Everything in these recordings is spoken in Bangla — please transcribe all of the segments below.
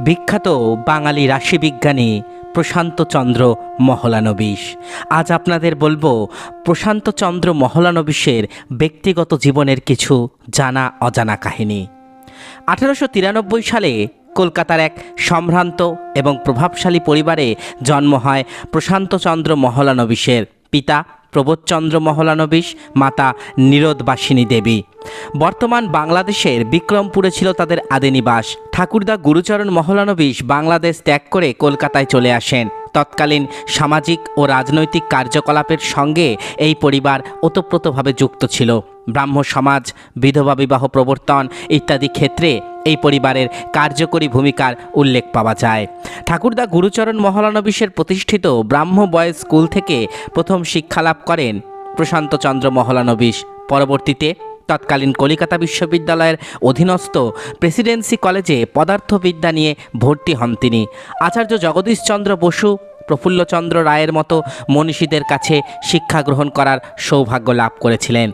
বিখ্যাত বাঙালি রাশিবিজ্ঞানী প্রশান্ত চন্দ্র মহলানবিশ। আজ আপনাদের বলব প্রশান্ত চন্দ্র মহলানবিশের ব্যক্তিগত জীবনের কিছু জানা অজানা কাহিনী। আঠারোশো তিরানব্বই সালে কলকাতার এক সম্ভ্রান্ত এবং প্রভাবশালী পরিবারে জন্ম হয় প্রশান্তচন্দ্র মহলানবিশের পিতা প্রবোধচন্দ্র মহলানবিশ মাতা নিরোধবাসিনী দেবী। বর্তমান বাংলাদেশের বিক্রমপুরে ছিল তাদের আদিনিবাস। ঠাকুরদা গুরুচরণ মহলানবিশ বাংলাদেশ ত্যাগ করে কলকাতায় চলে আসেন। তৎকালীন সামাজিক ও রাজনৈতিক কার্যকলাপের সঙ্গে এই পরিবার ওতপ্রোতভাবে যুক্ত ছিল। ব্রাহ্ম সমাজ, বিধবা বিবাহ প্রবর্তন ইত্যাদি ক্ষেত্রে এই পরিবারের কার্যকরী ভূমিকার উল্লেখ পাওয়া যায়। ঠাকুরদা গুরুচরণ মহলানবিশের প্রতিষ্ঠিত ব্রাহ্ম বয়েজ স্কুল থেকে প্রথম শিক্ষালাভ করেন প্রশান্তচন্দ্র মহলানবিশ। পরবর্তীতে তৎকালীন কলিকাতা বিশ্ববিদ্যালয়ের অধীনস্থ প্রেসিডেন্সি কলেজে পদার্থবিদ্যা নিয়ে ভর্তি হন তিনি। আচার্য জগদীশচন্দ্র বসু প্রফুল্লচন্দ্র রায়ের মতো মনীষীদের কাছে শিক্ষা গ্রহণ করার সৌভাগ্য লাভ করেছিলেন।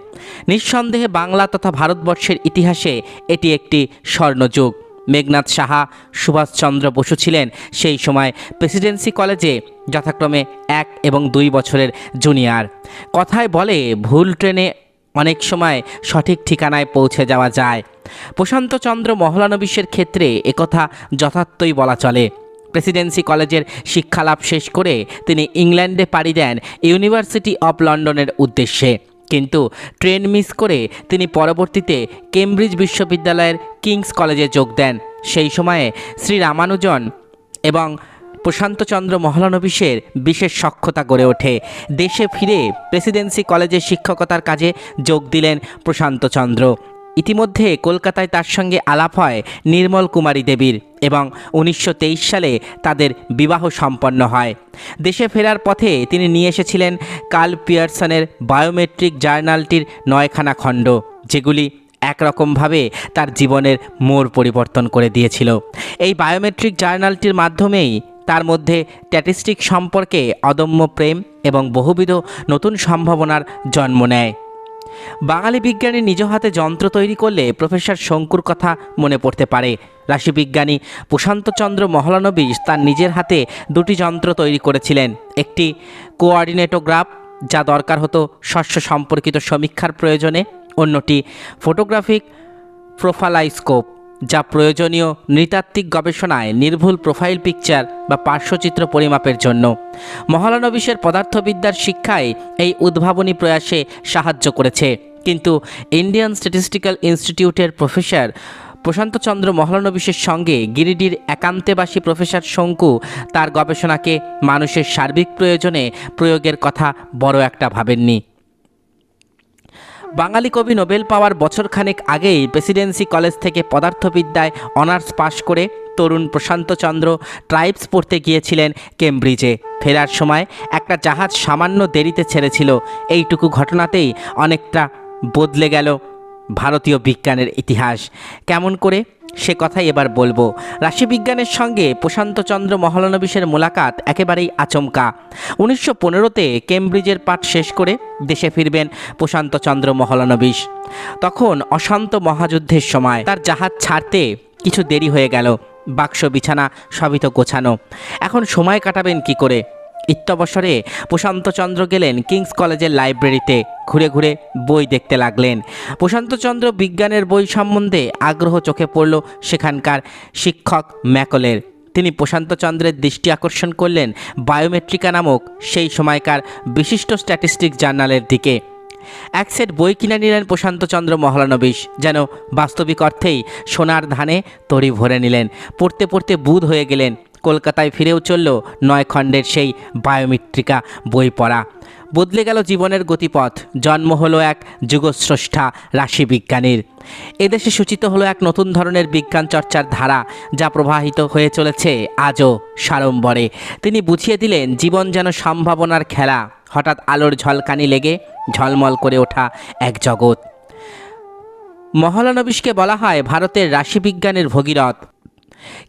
নিঃসন্দেহে বাংলা তথা ভারতবর্ষের ইতিহাসে এটি একটি স্বর্ণযুগ। মেঘনাথ সাহা, সুভাষচন্দ্র বসু ছিলেন সেই সময় প্রেসিডেন্সি কলেজে যথাক্রমে এক এবং দুই বছরের জুনিয়র। কথায় বলে, ভুল ট্রেনে অনেক সময় সঠিক ঠিকানায় পৌঁছে যাওয়া যায়। প্রশান্তচন্দ্র মহলানবিশের ক্ষেত্রে একথা যথার্থই বলা চলে। প্রেসিডেন্সি কলেজের শিক্ষালাভ শেষ করে তিনি ইংল্যান্ডে পাড়ি দেন ইউনিভার্সিটি অফ লন্ডনের উদ্দেশ্যে। কিন্তু ট্রেন মিস করে তিনি পরবর্তীতে কেমব্রিজ বিশ্ববিদ্যালয়ের কিংস কলেজে যোগ দেন। সেই সময়ে শ্রী রামানুজন এবং প্রশান্তচন্দ্র মহলানবিশের বিশেষ সক্ষতা গড়ে ওঠে। দেশে ফিরে প্রেসিডেন্সি কলেজে শিক্ষকতার কাজে যোগ দিলেন প্রশান্তচন্দ্র। ইতিমধ্যে কলকাতায় তার সঙ্গে আলাপ হয় নির্মল কুমারী দেবীর এবং উনিশশো তেইশ সালে তাদের বিবাহ সম্পন্ন হয়। দেশে ফেরার পথে তিনি নিয়ে এসেছিলেন কার্ল পিয়ারসনের বায়োমেট্রিক জার্নালটির নয়খানা খণ্ড, যেগুলি একরকমভাবে তার জীবনের মোড় পরিবর্তন করে দিয়েছিল। এই বায়োমেট্রিক জার্নালটির মাধ্যমেই তার মধ্যে স্ট্যাটিস্টিক সম্পর্কে অদম্য প্রেম এবং বহুবিধ নতুন সম্ভাবনার জন্ম নেয়। বাঙালি বিজ্ঞানী নিজ হাতে যন্ত্র তৈরি করলে প্রফেসর শঙ্কুর কথা মনে পড়তে পারে। রাশিবিজ্ঞানী প্রশান্তচন্দ্র মহলানবিশ তার নিজের হাতে দুটি যন্ত্র তৈরি করেছিলেন। একটি কোঅর্ডিনেটোগ্রাফ যা দরকার হতো শস্য সম্পর্কিত সমীক্ষার প্রয়োজনে। অন্যটি ফটোগ্রাফিক প্রোফালাইস্কোপ। যা প্রয়োজনীয় নৃতাত্ত্বিক গবেষণায় নির্ভুল প্রোফাইল পিকচার বা পার্শ্বচিত্র পরিমাপের জন্য। মহলানবিশের পদার্থবিদ্যার শিক্ষায় এই উদ্ভাবনী প্রয়াসে সাহায্য করেছে। কিন্তু ইন্ডিয়ান স্ট্যাটিস্টিক্যাল ইনস্টিটিউটের প্রফেসর প্রশান্তচন্দ্র মহলানবিশের সঙ্গে গিরিডির একান্তেবাসী প্রফেসর শঙ্কু তার গবেষণাকে মানুষের সার্বিক প্রয়োজনে প্রয়োগের কথা বড় একটা ভাবেননি। বাঙালি কবি নোবেল পাওয়ার বছরখানেক আগেই প্রেসিডেন্সি কলেজ থেকে পদার্থবিদ্যায় অনার্স পাশ করে তরুণ প্রশান্ত চন্দ্র ট্রাইবস পড়তে গিয়েছিলেন কেমব্রিজে। ফেরার সময় একটা জাহাজ সামান্য দেরিতে ছেড়েছিল। এইটুকু ঘটনাতেই অনেকটা বদলে গেল ভারতীয় বিজ্ঞানের ইতিহাস। কেমন করে? সে কথাই এবার বলব। রাশিবিজ্ঞানের সঙ্গে প্রশান্তচন্দ্র মহলানবিশের মোলাকাত একেবারেই আচমকা। উনিশশো পনেরোতে কেমব্রিজের পাঠ শেষ করে দেশে ফিরবেন প্রশান্তচন্দ্র মহলানবিশ তখন অশান্ত মহাযুদ্ধের সময় তার জাহাজ ছাড়তে কিছু দেরি হয়ে গেল। বাক্স, বিছানা সবই তো গোছানো। এখন সময় কাটাবেন কি করে? ইত্যবসরে প্রশান্তচন্দ্র গেলেন কিংস কলেজের লাইব্রেরিতে। ঘুরে ঘুরে বই দেখতে লাগলেন। প্রশান্তচন্দ্র বিজ্ঞানের বই সম্বন্ধে আগ্রহ চোখে পড়ল সেখানকার শিক্ষক ম্যাকলের। তিনি প্রশান্তচন্দ্রের দৃষ্টি আকর্ষণ করলেন বায়োমেট্রিকা নামক সেই সময়কার বিশিষ্ট স্ট্যাটিস্টিক জার্নালের দিকে। এক সেট বই কিনে নিলেন প্রশান্তচন্দ্র মহলানবিশ, যেন বাস্তবিক অর্থেই সোনার ধানে তরি ভরে নিলেন। পড়তে পড়তে বুধ হয়ে গেলেন কলকাতায় ফিরেও চলল নয় খণ্ডের সেই বায়োমেট্রিকা বই পড়া। বদলে গেল জীবনের গতিপথ, জন্ম হলো এক যুগস্রষ্টা রাশিবিজ্ঞানীর। এদেশে সূচিত হলো এক নতুন ধরনের বিজ্ঞান চর্চার ধারা, যা প্রবাহিত হয়ে চলেছে আজও সাড়ম্বরে। তিনি বুঝিয়ে দিলেন, জীবন যেন সম্ভাবনার খেলা, হঠাৎ আলোর ঝলকানি লেগে ঝলমল করে ওঠা এক জগৎ। মহলানবিশকে বলা হয় ভারতের রাশিবিজ্ঞানের ভগীরথ।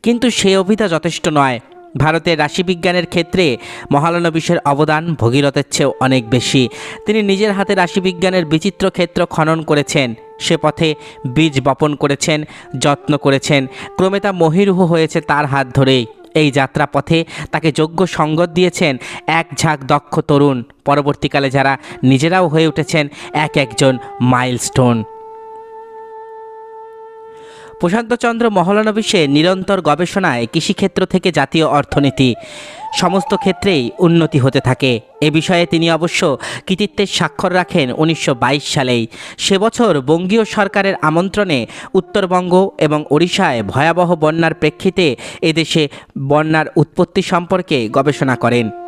কিন্তু সে অভিধা যথেষ্ট নয়। ভারতের রাশিবিজ্ঞানের ক্ষেত্রে মহালনবিশের অবদান ভগীরথের চেয়েও অনেক বেশি। তিনি নিজের হাতে রাশিবিজ্ঞানের বিচিত্র ক্ষেত্র খনন করেছেন, সে পথে বীজ বপন করেছেন, যত্ন করেছেন, ক্রমে তা মহিরুহ হয়েছে তার হাত ধরেই। এই যাত্রাপথে তাকে যোগ্য সঙ্গত দিয়েছেন এক ঝাঁক দক্ষ তরুণ। পরবর্তীকালে যারা নিজেরাও হয়ে উঠেছেন, এক একজন মাইলস্টোন। প্রশান্তচন্দ্র মহলানবিশে নিরন্তর গবেষণায় কৃষিক্ষেত্র থেকে জাতীয় অর্থনীতি সমস্ত ক্ষেত্রেই উন্নতি হতে থাকে। এ বিষয়ে তিনি অবশ্য কৃতিত্বের স্বাক্ষর রাখেন উনিশশো বাইশ সালেই। সে বছর বঙ্গীয় সরকারের আমন্ত্রণে উত্তরবঙ্গ এবং ওড়িশায় ভয়াবহ বন্যার প্রেক্ষিতে এদেশে বন্যার উৎপত্তি সম্পর্কে গবেষণা করেন।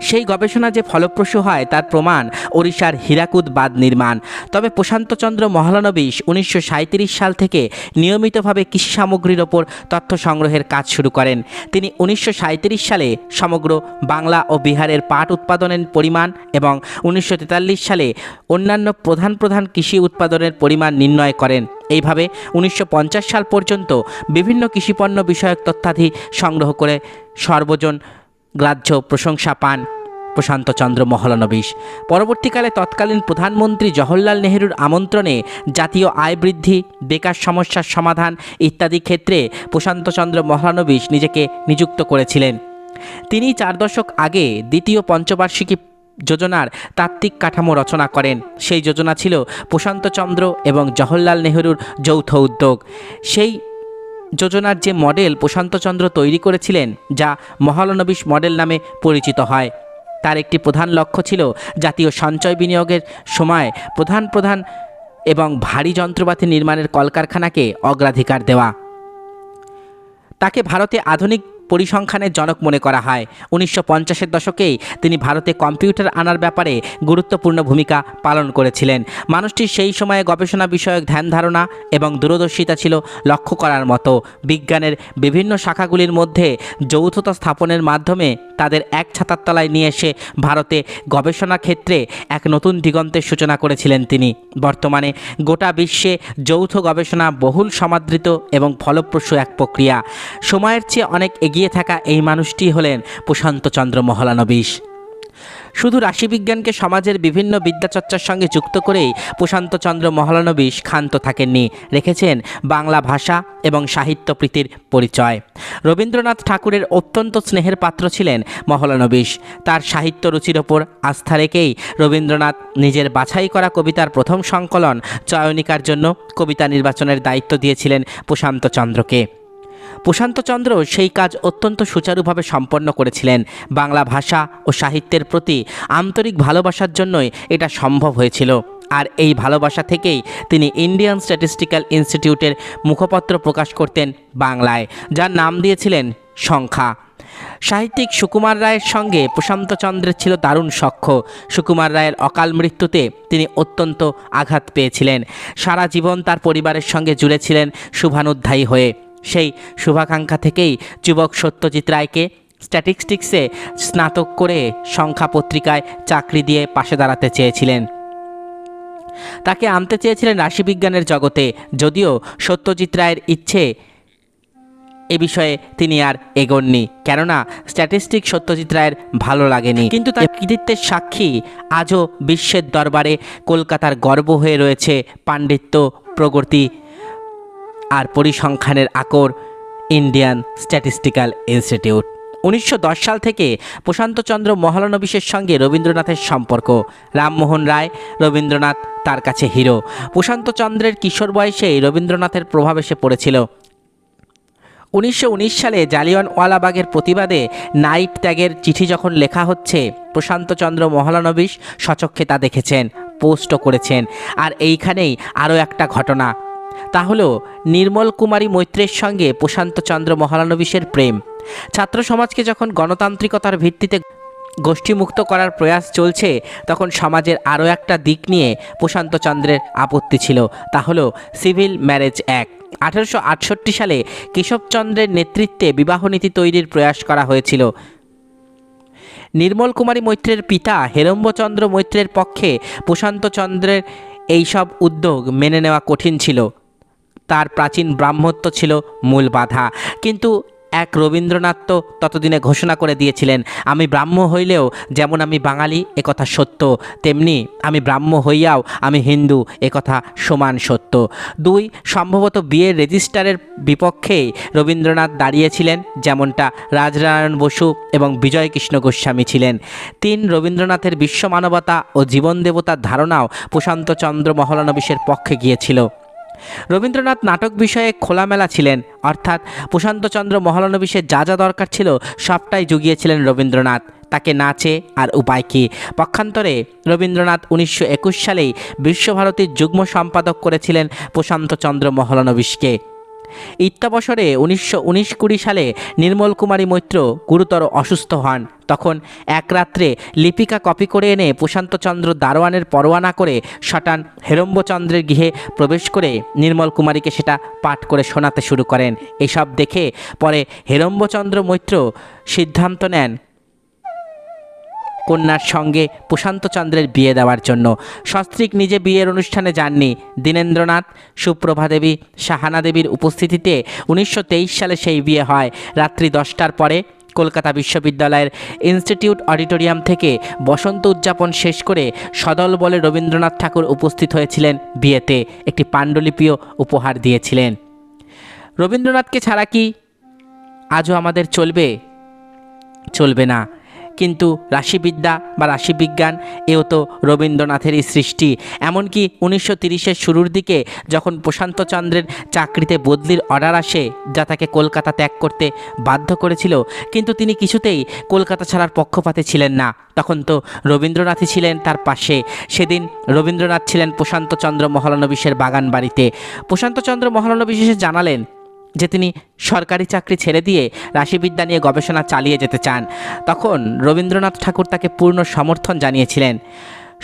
সেই গবেষণা যে ফলপ্রসূ হয়, তার প্রমাণ ওড়িশার হীরাকুদ বাঁধ নির্মাণ। তবে প্রশান্তচন্দ্র মহলানবিশ উনিশশো সাঁইত্রিশ সাল থেকে নিয়মিতভাবে কৃষি সামগ্রীর ওপর তথ্য সংগ্রহের কাজ শুরু করেন। তিনি উনিশশো সাঁইত্রিশ সালে সমগ্র বাংলা ও বিহারের পাট উৎপাদনের পরিমাণ এবং উনিশশো তেতাল্লিশ সালে অন্যান্য প্রধান প্রধান কৃষি উৎপাদনের পরিমাণ নির্ণয় করেন। এইভাবে উনিশশো পঞ্চাশ সাল পর্যন্ত বিভিন্ন কৃষিপণ্য বিষয়ক তথ্যাদি সংগ্রহ করে সর্বজন গ্রাহ্য প্রশংসা পান প্রশান্তচন্দ্র মহলানবিশ। পরবর্তীকালে তৎকালীন প্রধানমন্ত্রী জওহরলাল নেহেরুর আমন্ত্রণে জাতীয় আয় বৃদ্ধি, বেকার সমস্যার সমাধান ইত্যাদি ক্ষেত্রে প্রশান্তচন্দ্র মহলানবিশ নিজেকে নিযুক্ত করেছিলেন। তিনি চার দশক আগে দ্বিতীয় পঞ্চবার্ষিকী যোজনার তাত্ত্বিক কাঠামো রচনা করেন। সেই যোজনা ছিল প্রশান্তচন্দ্র এবং জওহরলাল নেহেরুর যৌথ উদ্যোগ। সেই যোজনার যে মডেল প্রশান্তচন্দ্র তৈরি করেছিলেন, যা মহালনবিশ মডেল নামে পরিচিত হয়। তার একটি প্রধান লক্ষ্য ছিল জাতীয় সঞ্চয় বিনিয়োগের সময় প্রধান প্রধান এবং ভারী যন্ত্রপাতি নির্মাণের কলকারখানাকে অগ্রাধিকার দেওয়া। তাকে ভারতে আধুনিক পরিসংখ্যানের জনক মনে করা হয়। উনিশশো পঞ্চাশের দশকেই তিনি ভারতে কম্পিউটার আনার ব্যাপারে গুরুত্বপূর্ণ ভূমিকা পালন করেছিলেন। মানুষটির সেই সময়ে গবেষণা বিষয়ক ধ্যান ধারণা এবং দূরদর্শিতা ছিল লক্ষ্য করার মতো। বিজ্ঞানের বিভিন্ন শাখাগুলির মধ্যে যৌথতা স্থাপনের মাধ্যমে তাদের এক ছাতার তলায় নিয়ে এসে ভারতে গবেষণা ক্ষেত্রে এক নতুন দিগন্তের সূচনা করেছিলেন তিনি। বর্তমানে গোটা বিশ্বে যৌথ গবেষণা বহুল সমাদৃত এবং ফলপ্রসূ এক প্রক্রিয়া। সময়ের চেয়ে অনেক এগিয়ে থাকা এই মানুষটি হলেন প্রশান্তচন্দ্র মহলানবিশ। শুধু রাশিবিজ্ঞানকে সমাজের বিভিন্ন বিদ্যাচর্চার সঙ্গে যুক্ত করেই প্রশান্তচন্দ্র মহলানবিশ ক্ষান্ত থাকেননি, রেখেছেন বাংলা ভাষা এবং সাহিত্য প্রীতির পরিচয়। রবীন্দ্রনাথ ঠাকুরের অত্যন্ত স্নেহের পাত্র ছিলেন মহলানবিশ। তার সাহিত্য রুচির ওপর আস্থা রেখেই রবীন্দ্রনাথ নিজের বাছাই করা কবিতার প্রথম সংকলন চয়নিকার জন্য কবিতা নির্বাচনের দায়িত্ব দিয়েছিলেন প্রশান্তচন্দ্রকে প্রশান্তচন্দ্র সেই কাজ অত্যন্ত সুচারুভাবে সম্পন্ন করেছিলেন। বাংলা ভাষা ও সাহিত্যের প্রতি আন্তরিক ভালোবাসার জন্যই এটা সম্ভব হয়েছিল। আর এই ভালোবাসা থেকেই তিনি ইন্ডিয়ান স্ট্যাটিস্টিক্যাল ইনস্টিটিউটের মুখপত্র প্রকাশ করতেন বাংলায়, যার নাম দিয়েছিলেন সংখ্যা। সাহিত্যিক সুকুমার রায়ের সঙ্গে প্রশান্তচন্দ্রের ছিল দারুণ সখ্য। সুকুমার রায়ের অকাল মৃত্যুতে তিনি অত্যন্ত আঘাত পেয়েছিলেন। সারা জীবন তার পরিবারের সঙ্গে জুড়েছিলেন শুভানুধ্যায়ী হয়ে। সেই শুভাকাঙ্ক্ষা থেকেই যুবক সত্যজিৎ রায়কে স্ট্যাটিস্টিক্সে স্নাতক করে সংখ্যা পত্রিকায় চাকরি দিয়ে পাশে দাঁড়াতে চেয়েছিলেন। তাকে আনতে চেয়েছিলেন রাশিবিজ্ঞানের জগতে যদিও সত্যজিৎ রায়ের ইচ্ছে এ বিষয়ে তিনি আর এগোননি কেননা স্ট্যাটিস্টিক সত্যজিৎ রায়ের ভালো লাগেনি। কিন্তু তার কৃতিত্বের সাক্ষী আজও বিশ্বের দরবারে কলকাতার গর্ব হয়ে রয়েছে পাণ্ডিত্য প্রগতি আর পরিসংখ্যানের আকর ইন্ডিয়ান স্ট্যাটিস্টিক্যাল ইনস্টিটিউট। উনিশশো দশ সাল থেকে প্রশান্তচন্দ্র মহলানবিশের সঙ্গে রবীন্দ্রনাথের সম্পর্ক। রামমোহন রায়, রবীন্দ্রনাথ তার কাছে হিরো। প্রশান্তচন্দ্রের কিশোর বয়সেই রবীন্দ্রনাথের প্রভাব এসে পড়েছিল। উনিশশো উনিশ সালে জালিয়ানওয়ালাবাগের প্রতিবাদে নাইট ত্যাগের চিঠি যখন লেখা হচ্ছে, প্রশান্তচন্দ্র মহলানবিশ সচক্ষে তা দেখেছেন, পোস্টও করেছেন। আর এইখানেই আরও একটা ঘটনা তা হলো নির্মল কুমারী মৈত্রের সঙ্গে প্রশান্তচন্দ্র মহালানবিশের প্রেম। ছাত্র সমাজকে যখন গণতান্ত্রিকতার ভিত্তিতে গোষ্ঠীমুক্ত করার প্রয়াস চলছে, তখন সমাজের আরও একটা দিক নিয়ে প্রশান্তচন্দ্রের আপত্তি ছিল। তা হলো সিভিল ম্যারেজ অ্যাক্ট আঠেরোশো আটষট্টি সালে কেশবচন্দ্রের নেতৃত্বে বিবাহনীতি তৈরির প্রয়াস করা হয়েছিল। নির্মল কুমারী মৈত্রের পিতা হেরম্বচন্দ্র মৈত্রের পক্ষে প্রশান্ত প্রশান্তচন্দ্রের এইসব উদ্যোগ মেনে নেওয়া কঠিন ছিল। তার প্রাচীন ব্রাহ্মত্ব ছিল মূল বাধা। কিন্তু এক রবীন্দ্রনাথ তো ততদিনে ঘোষণা করে দিয়েছিলেন, আমি ব্রাহ্ম হইলেও যেমন আমি বাঙালি একথা সত্য। তেমনি আমি ব্রাহ্ম হইয়াও আমি হিন্দু একথা সমান সত্য। দুই, সম্ভবত বিয়ের রেজিস্টারের বিপক্ষেই রবীন্দ্রনাথ দাঁড়িয়েছিলেন, যেমনটা রাজনারায়ণ বসু এবং বিজয় কৃষ্ণ গোস্বামী ছিলেন। তিন, রবীন্দ্রনাথের বিশ্ব মানবতা ও জীবন দেবতার ধারণাও প্রশান্ত চন্দ্র মহলানবিশের পক্ষে গিয়েছিল। রবীন্দ্রনাথ নাটক বিষয়ে খোলামেলা ছিলেন, অর্থাৎ প্রশান্তচন্দ্র মহলানবিশের যা যা দরকার ছিল সবটাই জুগিয়েছিলেন রবীন্দ্রনাথ। তাকে নাচে আর উপায় কী? পক্ষান্তরে রবীন্দ্রনাথ উনিশশো একুশ সালেই বিশ্বভারতীর যুগ্ম সম্পাদক করেছিলেন প্রশান্তচন্দ্র মহলানবিশকে। ইত্যাবসরে উনিশশো উনিশ কুড়ি সালে নির্মল কুমারী মৈত্র গুরুতর অসুস্থ হন। তখন এক রাত্রে লিপিকা কপি করে এনে প্রশান্তচন্দ্র দারোয়ানের পরোয়ানা করে শটান হেরম্বচন্দ্রের গৃহে প্রবেশ করে নির্মল কুমারীকে সেটা পাঠ করে শোনাতে শুরু করেন। এসব দেখে পরে হেরম্বচন্দ্র মৈত্র সিদ্ধান্ত নেন কন্যার সঙ্গে প্রশান্ত চন্দ্রের বিয়ে দেওয়ার জন্য। সস্ত্রীক নিজে বিয়ের অনুষ্ঠানে যাননি দীনেন্দ্রনাথ। সুপ্রভা দেবী, সাহানা দেবীর উপস্থিতিতে উনিশশো তেইশ সালে সেই বিয়ে হয়। রাত্রি দশটার পরে কলকাতা বিশ্ববিদ্যালয়ের ইনস্টিটিউট অডিটোরিয়াম থেকে বসন্ত উদযাপন শেষ করে সদল বলে রবীন্দ্রনাথ ঠাকুর উপস্থিত হয়েছিলেন বিয়েতে। একটি পাণ্ডুলিপিও উপহার দিয়েছিলেন। রবীন্দ্রনাথকে ছাড়া কি আজও আমাদের চলবে? চলবে না। কিন্তু রাশিবিদ্যা বা রাশিবিজ্ঞান এও তো রবীন্দ্রনাথেরই সৃষ্টি। এমনকি উনিশশো তিরিশের শুরুর দিকে যখন প্রশান্তচন্দ্রের চাকরিতে বদলির অর্ডার আসে, যা তাকে কলকাতা ত্যাগ করতে বাধ্য করেছিল, কিন্তু তিনি কিছুতেই কলকাতা ছাড়ার পক্ষপাতে ছিলেন না। তখন তো রবীন্দ্রনাথই ছিলেন তার পাশে। সেদিন রবীন্দ্রনাথ ছিলেন প্রশান্তচন্দ্র মহলানবিশের বাগান বাড়িতে প্রশান্তচন্দ্র মহলানবিশ এসে জানালেন যে তিনি সরকারি চাকরি ছেড়ে দিয়ে রাশিবিদ্যা নিয়ে গবেষণা চালিয়ে যেতে চান। তখন রবীন্দ্রনাথ ঠাকুর তাকে পূর্ণ সমর্থন জানিয়েছিলেন।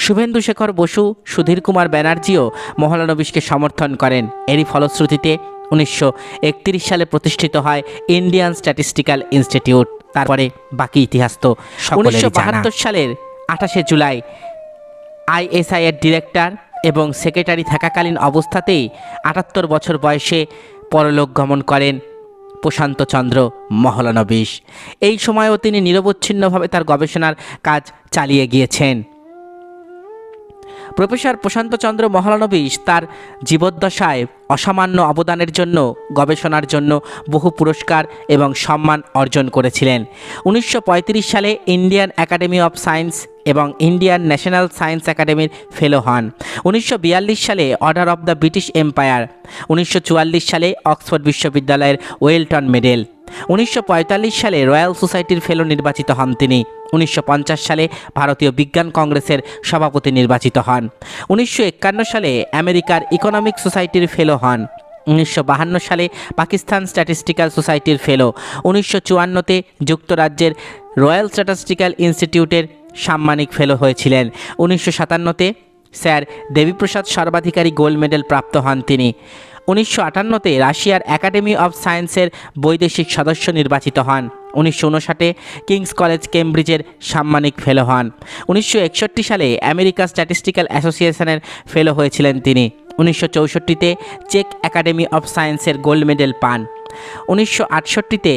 শুভেন্দু শেখর বসু সুধীর কুমার ব্যানার্জিও মহলানবিশকে সমর্থন করেন। এরই ফলশ্রুতিতে উনিশশো একত্রিশ সালে প্রতিষ্ঠিত হয় ইন্ডিয়ান স্ট্যাটিস্টিক্যাল ইনস্টিটিউট। তারপরে বাকি ইতিহাস তো উনিশশো বাহাত্তর সালের আঠাশে জুলাই আইএসআই এর ডিরেক্টর এবং সেক্রেটারি থাকাকালীন অবস্থাতেই আটাত্তর বছর বয়সে পরলোক গমন করেন প্রশান্তচন্দ্র মহলানবিশ। এই সময়ও তিনি নিরবচ্ছিন্নভাবে তার গবেষণার কাজ চালিয়ে গিয়েছেন। প্রফেসর প্রশান্তচন্দ্র মহলানবিশ তার জীবদ্দশায় অসামান্য অবদানের জন্য, গবেষণার জন্য বহু পুরস্কার এবং সম্মান অর্জন করেছিলেন। উনিশশো পঁয়ত্রিশ সালে ইন্ডিয়ান একাডেমি অফ সায়েন্স এবং ইন্ডিয়ান ন্যাশনাল সায়েন্স একাডেমির ফেলো হন। উনিশশো বিয়াল্লিশ সালে order of the British empire. উনিশশো চুয়াল্লিশ সালে অক্সফোর্ড বিশ্ববিদ্যালয়ের ওয়েলটন মেডেল। উনিশশো পঁয়তাল্লিশ সালে রয়্যাল সোসাইটির ফেলো নির্বাচিত হন তিনি। উনিশশো পঞ্চাশ সালে ভারতীয় বিজ্ঞান কংগ্রেসের সভাপতি নির্বাচিত হন। উনিশশো একান্ন সালে আমেরিকার ইকোনমিক সোসাইটির ফেলো হন। উনিশশো সালে পাকিস্তান স্ট্যাটিস্টিক্যাল সোসাইটির ফেলো। উনিশশো চুয়ান্নতে যুক্তরাজ্যের রয়্যাল স্ট্যাটিস্টিক্যাল ইনস্টিটিউটের সাম্মানিক ফেলো হয়েছিলেন। উনিশশো সাতান্নতে sir Debiprasad Sarbadhikari gold medal প্রাপ্ত হন তিনি। উনিশশো আটান্নতে রাশিয়ার একাডেমি অফ সায়েন্সের বৈদেশিক সদস্য নির্বাচিত হন। উনিশশো উনষাটে কিংস কলেজ, কেমব্রিজের সাম্মানিক ফেলো হন। উনিশশো একষট্টি সালে আমেরিকা স্ট্যাটিস্টিক্যাল অ্যাসোসিয়েশনের ফেলো হয়েছিলেন তিনি। উনিশশো চৌষট্টিতে চেক একাডেমি অফ সায়েন্সের গোল্ড মেডেল পান। উনিশশো আটষট্টিতে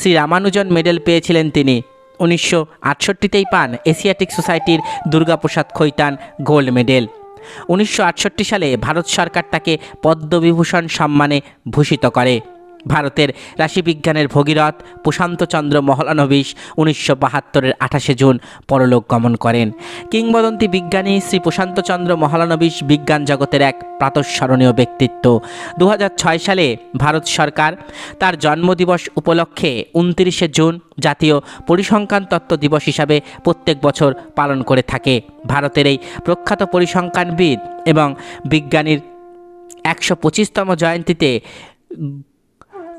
শ্রী রামানুজন মেডেল পেয়েছিলেন তিনি। উনিশশো আটষট্টিতেই পান এশিয়াটিক সোসাইটির দুর্গাপ্রসাদ খৈতান গোল্ড মেডেল। উনিশশো আটষট্টি সালে ভারত সরকার তাকে পদ্মবিভূষণ সম্মানে ভূষিত করে। ভারতের রাশিবিজ্ঞানের ভগীরথ প্রশান্তচন্দ্র মহলানবিশ উনিশশো বাহাত্তরের আঠাশে জুন পরলোক গমন করেন। কিংবদন্তি বিজ্ঞানী শ্রী প্রশান্তচন্দ্র মহলানবিশ বিজ্ঞান জগতের এক প্রাতঃস্মরণীয় ব্যক্তিত্ব। দু হাজার ছয় সালে ভারত সরকার তার জন্মদিবস উপলক্ষে উনত্রিশে জুন জাতীয় পরিসংখ্যান তত্ত্ব দিবস হিসাবে প্রত্যেক বছর পালন করে থাকে। ভারতের এই প্রখ্যাত পরিসংখ্যানবিদ এবং বিজ্ঞানীর একশো পঁচিশতম জয়ন্তীতে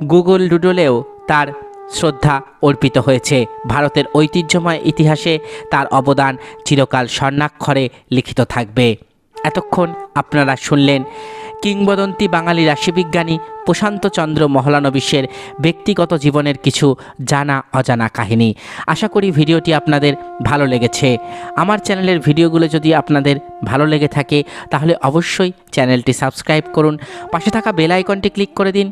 গুগল ডুডলেও তার শ্রদ্ধা অর্পিত হয়েছে। ভারতের ঐতিহ্যময় ইতিহাসে তার অবদান চিরকাল স্বর্ণাক্ষরে লিখিত থাকবে। এতক্ষণ আপনারা শুনলেন কিংবদন্তি বাঙালি রাশিবিজ্ঞানী প্রশান্তচন্দ্র মহলানবিশের ব্যক্তিগত জীবনের কিছু জানা অজানা কাহিনী। আশা করি ভিডিওটি আপনাদের ভালো লেগেছে। আমার চ্যানেলের ভিডিওগুলো যদি আপনাদের ভালো লেগে থাকে, তাহলে অবশ্যই চ্যানেলটি সাবস্ক্রাইব করুন। পাশে থাকা বেল আইকনটি ক্লিক করে দিন।